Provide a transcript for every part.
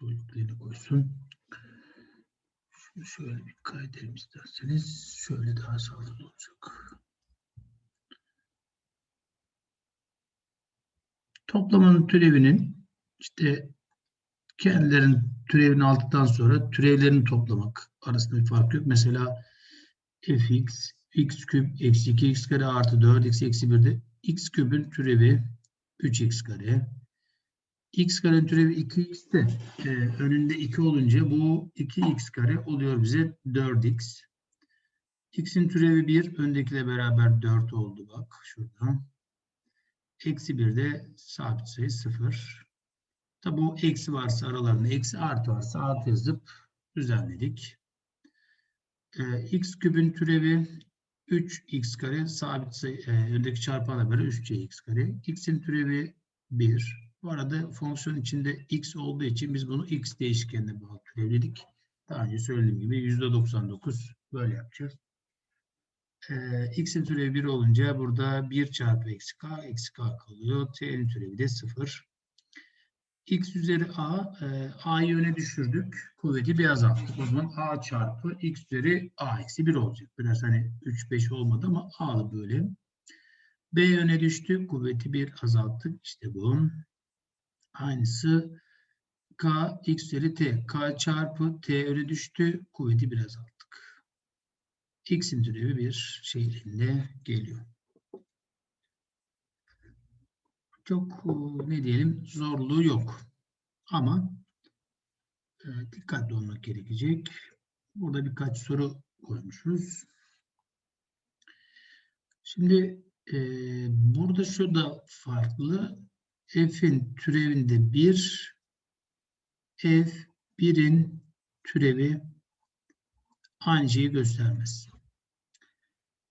Boyutlarını koysun. Şunu şöyle bir kaydedelim isterseniz. Şöyle daha sağlıklı olacak. Toplamanın türevinin işte kendilerinin türevini aldıktan sonra türevlerini toplamak arasında bir fark yok. Mesela fx x küp eksi 2x kare artı 4x eksi 1'de x küpün türevi 3x kare. X karenin türevi 2x de e, önünde 2 olunca bu 2x kare oluyor bize 4x. x'in türevi 1 öndekiyle beraber 4 oldu bak şurada. Eksi 1 de sabit sayı 0. Tabi bu eksi varsa aralarında eksi artı varsa artı yazıp düzenledik. Ee, x küpün türevi 3x kare sabit sayı e, öndeki çarpanla beraber 3cx kare. x'in türevi 1. Bu arada fonksiyon içinde x olduğu için biz bunu x değişkenine bağlı türevledik. Daha önce söylediğim gibi %99 böyle yapacağız. Ee, x'in türevi 1 olunca burada 1 çarpı eksi k eksi k kalıyor. t'nin türevi de 0 x üzeri a, e, a'yı öne düşürdük. Kuvveti bir azalttık. O zaman a çarpı x üzeri a eksi 1 olacak. Biraz hani 3, 5 olmadı ama a'lı böyle. b öne düştü. Kuvveti bir azalttık. İşte bu. Aynısı k x üzeri t. k çarpı t öne düştü. Kuvveti bir azalttık. x'in türevi bir şeklinde geliyor. çok e, ne diyelim zorluğu yok. Ama e, dikkatli olmak gerekecek. Burada birkaç soru koymuşuz. Şimdi e, burada şu da farklı. F'in türevinde 1 F 1'in türevi aynı göstermez.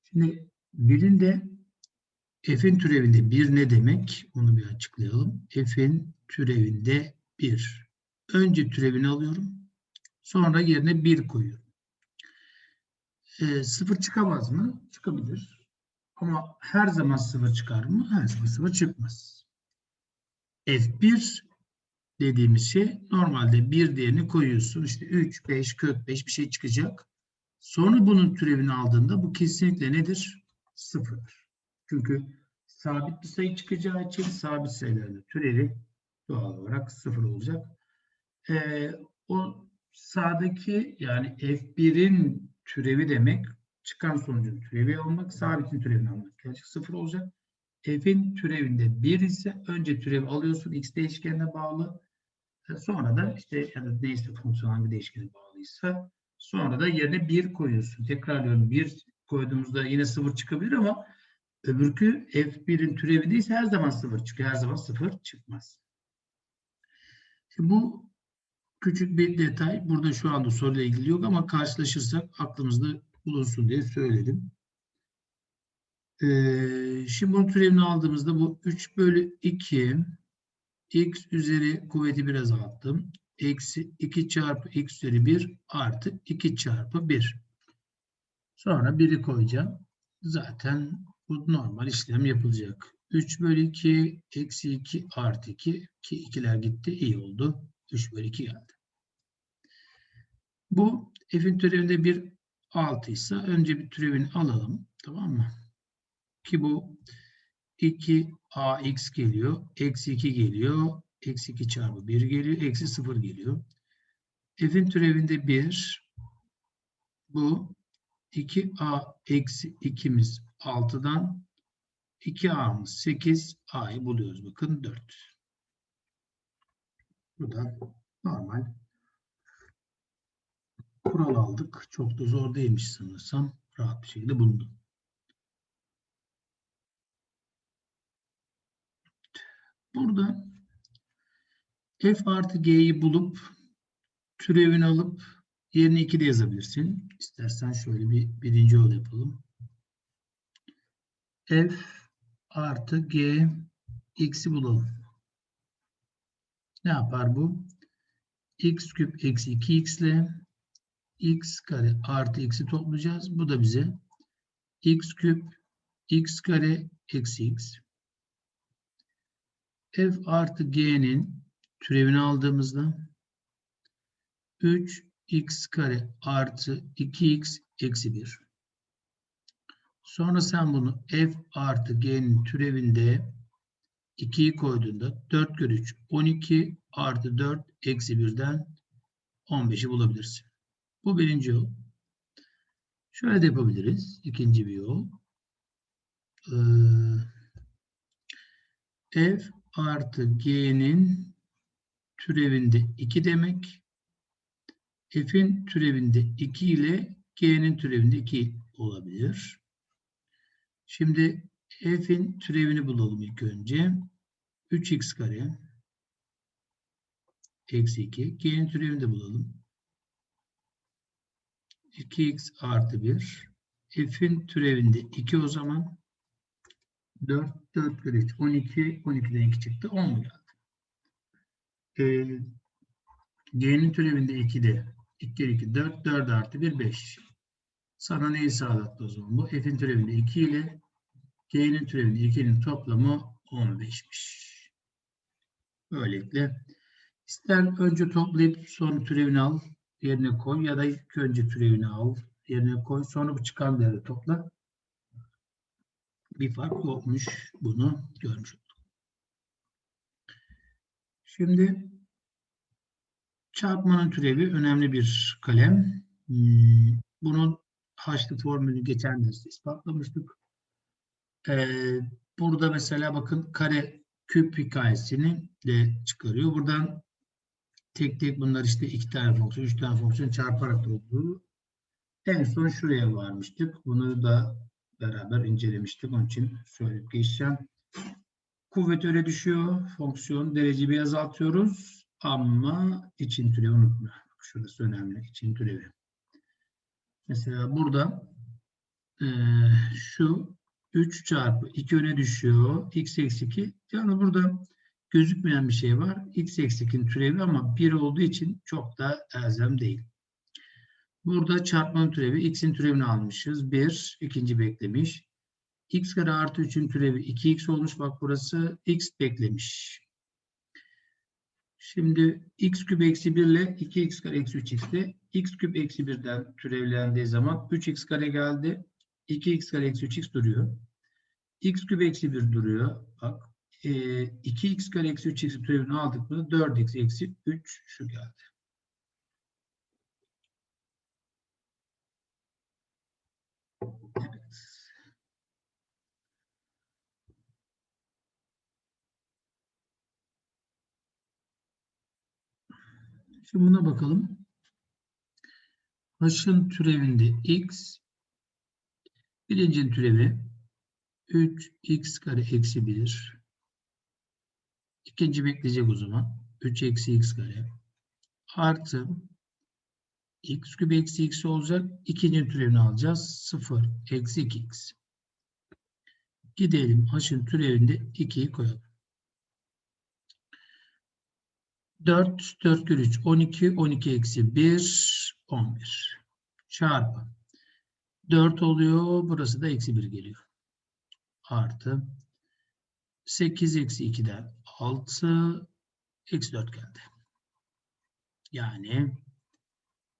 Şimdi birinde F'in türevinde 1 ne demek? Onu bir açıklayalım. F'in türevinde 1. Önce türevini alıyorum. Sonra yerine 1 koyuyorum. E, 0 çıkamaz mı? Çıkabilir. Ama her zaman 0 çıkar mı? Her zaman 0 çıkmaz. F1 dediğimiz şey normalde 1 değerini koyuyorsun. İşte 3, 5, kök 5 bir şey çıkacak. Sonra bunun türevini aldığında bu kesinlikle nedir? Sıfırdır. Çünkü sabit bir sayı çıkacağı için sabit sayıların türevi doğal olarak sıfır olacak. Ee, o sağdaki yani F1'in türevi demek çıkan sonucun türevi almak, sabitin türevini almak. Gerçek sıfır olacak. F'in türevinde 1 ise önce türevi alıyorsun x değişkenine bağlı. Sonra da işte ya da neyse fonksiyon hangi değişkene bağlıysa sonra da yerine 1 koyuyorsun. Tekrarlıyorum 1 koyduğumuzda yine 0 çıkabilir ama Öbürkü F1'in türevindeyse her zaman 0 çıkıyor. Her zaman 0 çıkmaz. Şimdi bu küçük bir detay. Burada şu anda soruyla ilgili yok ama karşılaşırsak aklımızda bulunsun diye söyledim. Ee, şimdi bunun türevini aldığımızda bu 3 bölü 2 x üzeri kuvveti biraz azalttım. Eksi 2 çarpı x üzeri 1 artı 2 çarpı 1. Sonra 1'i koyacağım. Zaten bu normal işlem yapılacak. 3 bölü 2 eksi 2 artı 2 ki ikiler gitti iyi oldu. 3 bölü 2 geldi. Bu f'in türevinde bir 6 ise önce bir türevini alalım. Tamam mı? Ki bu 2 ax geliyor. Eksi 2 geliyor. Eksi 2 çarpı 1 geliyor. Eksi 0 geliyor. F'in türevinde 1 bu 2a eksi 2'miz 6'dan 2a'mız 8, a'yı buluyoruz. Bakın 4. Bu da normal. Kural aldık. Çok da zor değilmiş sanırsam. Rahat bir şekilde bulundum. Burada f artı g'yi bulup türevini alıp yerine 2 de yazabilirsin. İstersen şöyle bir birinci yol yapalım f artı g x'i bulalım. Ne yapar bu? x küp eksi 2x ile x kare artı x'i toplayacağız. Bu da bize x küp x kare eksi x f artı g'nin türevini aldığımızda 3x kare artı 2x eksi 1. Sonra sen bunu f artı g'nin türevinde 2'yi koyduğunda 4 kere 3 12 artı 4 eksi 1'den 15'i bulabilirsin. Bu birinci yol. Şöyle de yapabiliriz. İkinci bir yol. Ee, f artı g'nin türevinde 2 demek. f'in türevinde 2 ile g'nin türevinde 2 olabilir. Şimdi f'in türevini bulalım ilk önce. 3x kare eksi 2. G'nin türevini de bulalım. 2x artı 1. F'in türevinde 2 o zaman. 4, 4 kere 3, 12. 12'den 2 çıktı. 10 mu geldi? Ee, G'nin türevinde 2'de 2 kere 2, 4, 4 artı 1, 5. Sana neyi sağlattı o zaman? Bu f'in türevinde 2 ile G'nin türevinde 2'nin toplamı 15'miş. Böylelikle ister önce toplayıp sonra türevini al, yerine koy ya da ilk önce türevini al, yerine koy. Sonra bu çıkan değeri topla. Bir fark yokmuş. Bunu görmüş olduk. Şimdi çarpmanın türevi önemli bir kalem. Hmm, bunun haçlı formülünü geçen derste ispatlamıştık. Ee, burada mesela bakın kare küp hikayesini de çıkarıyor. Buradan tek tek bunlar işte iki tane fonksiyon, üç tane fonksiyon çarparak olduğu. En son şuraya varmıştık. Bunu da beraber incelemiştik. Onun için söyleyip geçeceğim. Kuvvet öyle düşüyor. Fonksiyon dereceyi azaltıyoruz. Ama için türevi unutma. Şurası önemli. İçin türevi. Mesela burada e, şu 3 çarpı 2 öne düşüyor. x eksi 2. Yani burada gözükmeyen bir şey var. x eksi 2'nin türevi ama 1 olduğu için çok da elzem değil. Burada çarpmanın türevi x'in türevini almışız. 1. ikinci beklemiş. x kare artı 3'ün türevi 2x olmuş. Bak burası x beklemiş. Şimdi x küp eksi 1 ile 2x kare eksi 3x'te x küp eksi 1'den türevlendiği zaman 3x kare geldi. 2x kare eksi 3x duruyor. x küp eksi 1 duruyor. Bak e, 2x kare eksi 3x türevini aldık mı 4x eksi 3 şu geldi. Şimdi buna bakalım. H'ın türevinde x Birincinin türevi 3x kare eksi 1. İkinci bekleyecek o zaman. 3 eksi x kare. Artı x küp eksi x olacak. İkinci türevini alacağız. 0 eksi 2x. Gidelim h'ın türevinde 2'yi koyalım. 4, 4 kere 3, 12, 12 eksi 1, 11. Çarpı 4 oluyor. Burası da eksi 1 geliyor. Artı 8 eksi 2'den 6 eksi 4 geldi. Yani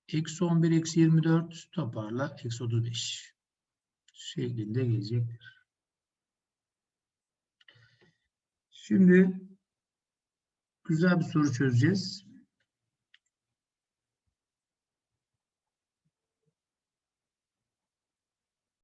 eksi 11 eksi 24 toparla eksi 35 şeklinde gelecektir. Şimdi güzel bir soru çözeceğiz.